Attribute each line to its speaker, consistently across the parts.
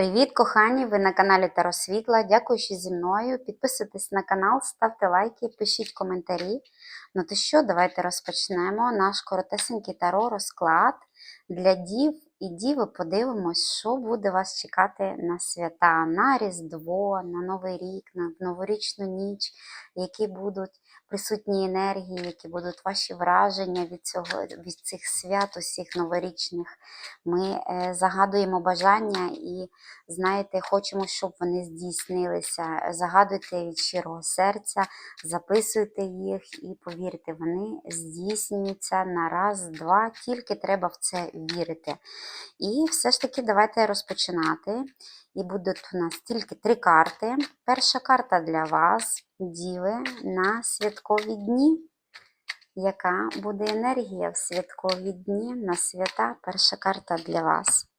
Speaker 1: Привіт, кохані! Ви на каналі Таро Світла. Дякую, що зі мною. Підписуйтесь на канал, ставте лайки, пишіть коментарі. Ну то що, давайте розпочнемо наш коротесенький таро розклад для дів і діви. Подивимось, що буде вас чекати на свята, на Різдво, на Новий рік, на новорічну ніч, які будуть присутні енергії, які будуть ваші враження від цього від цих свят, усіх новорічних. Ми е, загадуємо бажання і знаєте, хочемо, щоб вони здійснилися. Загадуйте від щирого серця, записуйте їх і повірте, вони здійснюються на раз, два, тільки треба в це вірити. І все ж таки давайте розпочинати. І будуть у нас тільки три карти. Перша карта для вас, діви, на святкові дні. Яка буде енергія в святкові дні на свята? Перша карта для вас.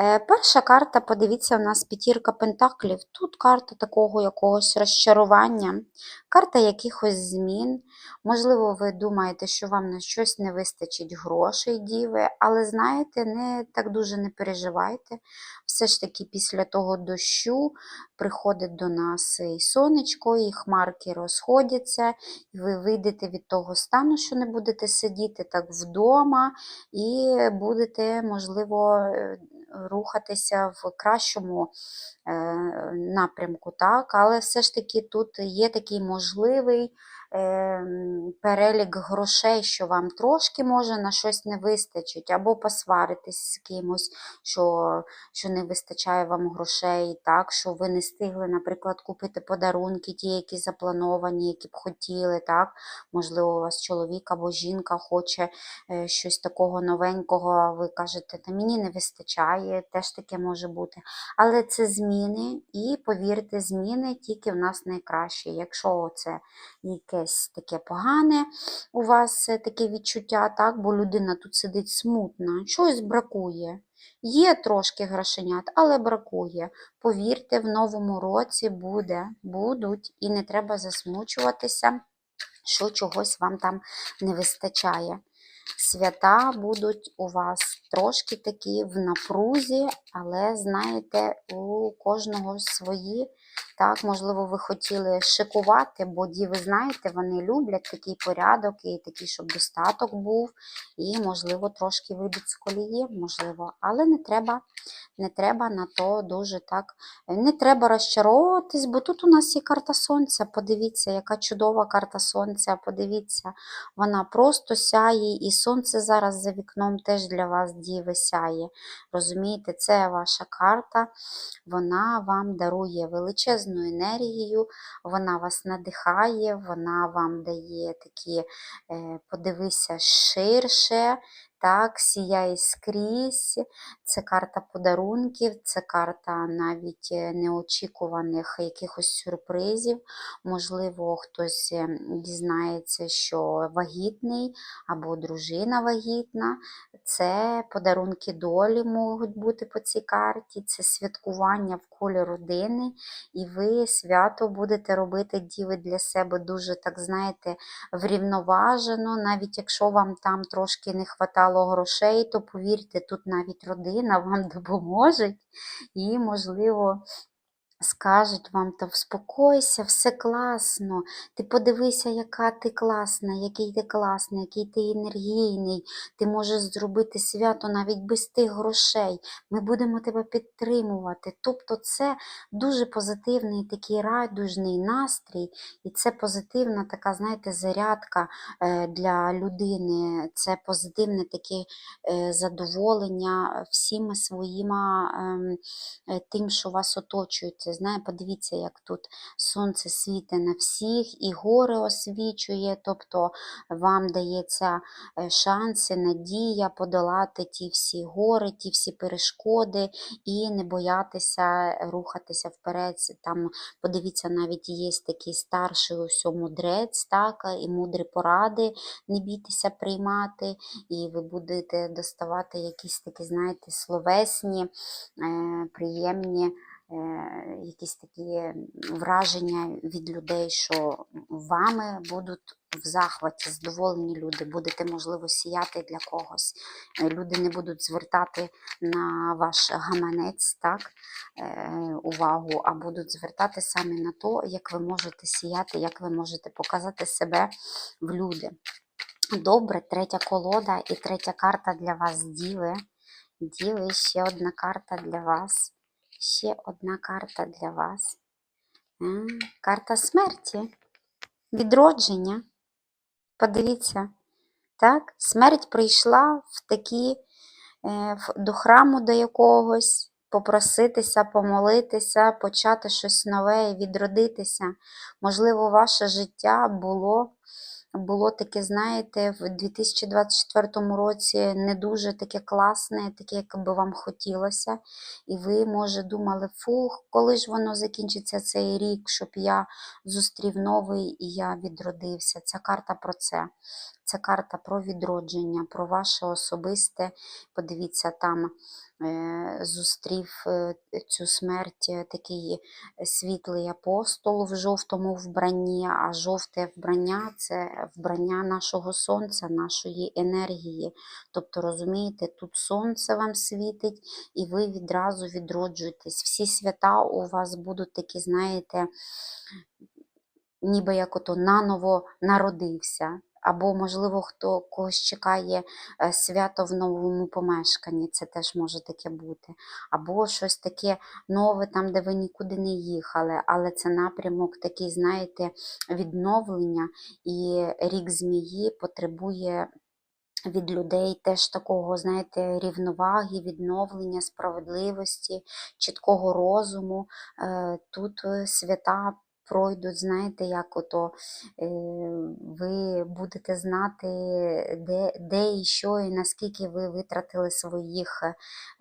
Speaker 1: Е, Перша карта, подивіться, у нас п'ятірка пентаклів. Тут карта такого якогось розчарування, карта якихось змін. Можливо, ви думаєте, що вам на щось не вистачить грошей, діви, але знаєте, не так дуже не переживайте. Все ж таки, після того дощу приходить до нас і сонечко, і хмарки розходяться, і ви вийдете від того стану, що не будете сидіти так вдома, і будете, можливо, е, рухатися в кращому напрямку, так? але все ж таки тут є такий можливий е, перелік грошей, що вам трошки може на щось не вистачить, або посваритись з кимось, що що не вистачає вам грошей, так? що ви не встигли, наприклад, купити подарунки, ті, які заплановані, які б хотіли. так? Можливо, у вас чоловік або жінка хоче е, щось такого новенького, а ви кажете, та мені не вистачає, теж таке може бути. Але це зміни, і повірте, зміни тільки в нас найкраще. Якщо це якесь таке погане, у вас е, таке відчуття, так, бо людина тут сидить смутна, щось бракує. Є трошки грошенят, але бракує. Повірте, в новому році буде, будуть, і не треба засмучуватися, що чогось вам там не вистачає. Свята будуть у вас трошки такі в напрузі, але знаєте, у кожного свої. Так, можливо, ви хотіли шикувати, бо діви, знаєте, вони люблять такий порядок і такий, щоб достаток був. І, можливо, трошки вийдуть з колії, можливо, але не треба не треба на то дуже так. Не треба розчаровуватись, бо тут у нас є карта Сонця. Подивіться, яка чудова карта Сонця. Подивіться, вона просто сяє, і сонце зараз за вікном теж для вас діви сяє. Розумієте, це ваша карта, вона вам дарує величезну енергію, вона вас надихає, вона вам дає такі, е, подивися, ширше так, сіяє скрізь. Це карта подарунків, це карта навіть е, неочікуваних якихось сюрпризів. Можливо, хтось е, дізнається, що вагітний або дружина вагітна. Це подарунки долі можуть бути по цій карті, це святкування в колі родини, і ви свято будете робити діви для себе дуже, так знаєте, врівноважено, навіть якщо вам там трошки не вистачало мало грошей, то повірте, тут навіть родина вам допоможе. І, можливо, Скажуть вам, та вспокойся, все класно. Ти подивися, яка ти класна, який ти класний, який ти енергійний. Ти можеш зробити свято навіть без тих грошей. Ми будемо тебе підтримувати. Тобто це дуже позитивний такий радужний настрій, і це позитивна така, знаєте, зарядка е, для людини. Це позитивне таке е, задоволення всіма своїми ем, е, тим, що вас оточують знає, подивіться, як тут сонце світе на всіх, і гори освічує, тобто вам дається е, шанси, надія подолати ті всі гори, ті всі перешкоди і не боятися рухатися вперед. Там, Подивіться, навіть є такий старший ось мудрець, так, і мудрі поради, не бійтеся приймати, і ви будете доставати якісь такі, знаєте, словесні, е, приємні якісь такі враження від людей, що вами будуть в захваті, задоволені люди, будете, можливо, сіяти для когось. Е, Люди не будуть звертати на ваш гаманець так, е, увагу, а будуть звертати саме на те, як ви можете сіяти, як ви можете показати себе в люди. Добре, третя колода і третя карта для вас діви. Діви, ще одна карта для вас. Ще одна карта для вас. Карта смерті. Відродження. Подивіться. Так, смерть прийшла в такі, е, до храму до якогось, попроситися, помолитися, почати щось нове відродитися. Можливо, ваше життя було, було таке, знаєте, в 2024 році не дуже таке класне, таке, як би вам хотілося. І ви, може, думали, фух, коли ж воно закінчиться цей рік, щоб я зустрів новий і я відродився. Ця карта про це. Це карта про відродження, про ваше особисте. Подивіться, там зустрів е, цю смерть е, такий світлий апостол в жовтому вбранні, а жовте вбрання це вбрання нашого сонця, нашої енергії. Тобто, розумієте, тут сонце вам світить, і ви відразу відроджуєтесь. Всі свята у вас будуть такі, знаєте, ніби як ото наново народився. Або, можливо, хто когось чекає е, свято в новому помешканні, це теж може таке бути. Або щось таке нове, там, де ви нікуди не їхали, але це напрямок такий, знаєте, відновлення, і рік змії потребує від людей теж такого, знаєте, рівноваги, відновлення, справедливості, чіткого розуму. Е, Тут е, свята пройдуть, знаєте, як ото е, ви будете знати, де, де і що, і наскільки ви витратили своїх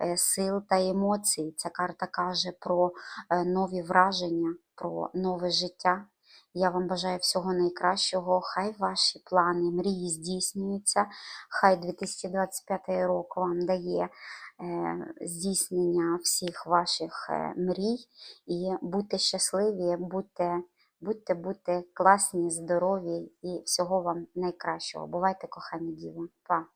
Speaker 1: е, сил та емоцій. Ця карта каже про е, нові враження, про нове життя. Я вам бажаю всього найкращого. Хай ваші плани, мрії здійснюються. Хай 2025 рок вам дає е, здійснення всіх ваших е, мрій. І будьте щасливі, будьте, будьте, будьте класні, здорові і всього вам найкращого. Бувайте, кохані діви. Па!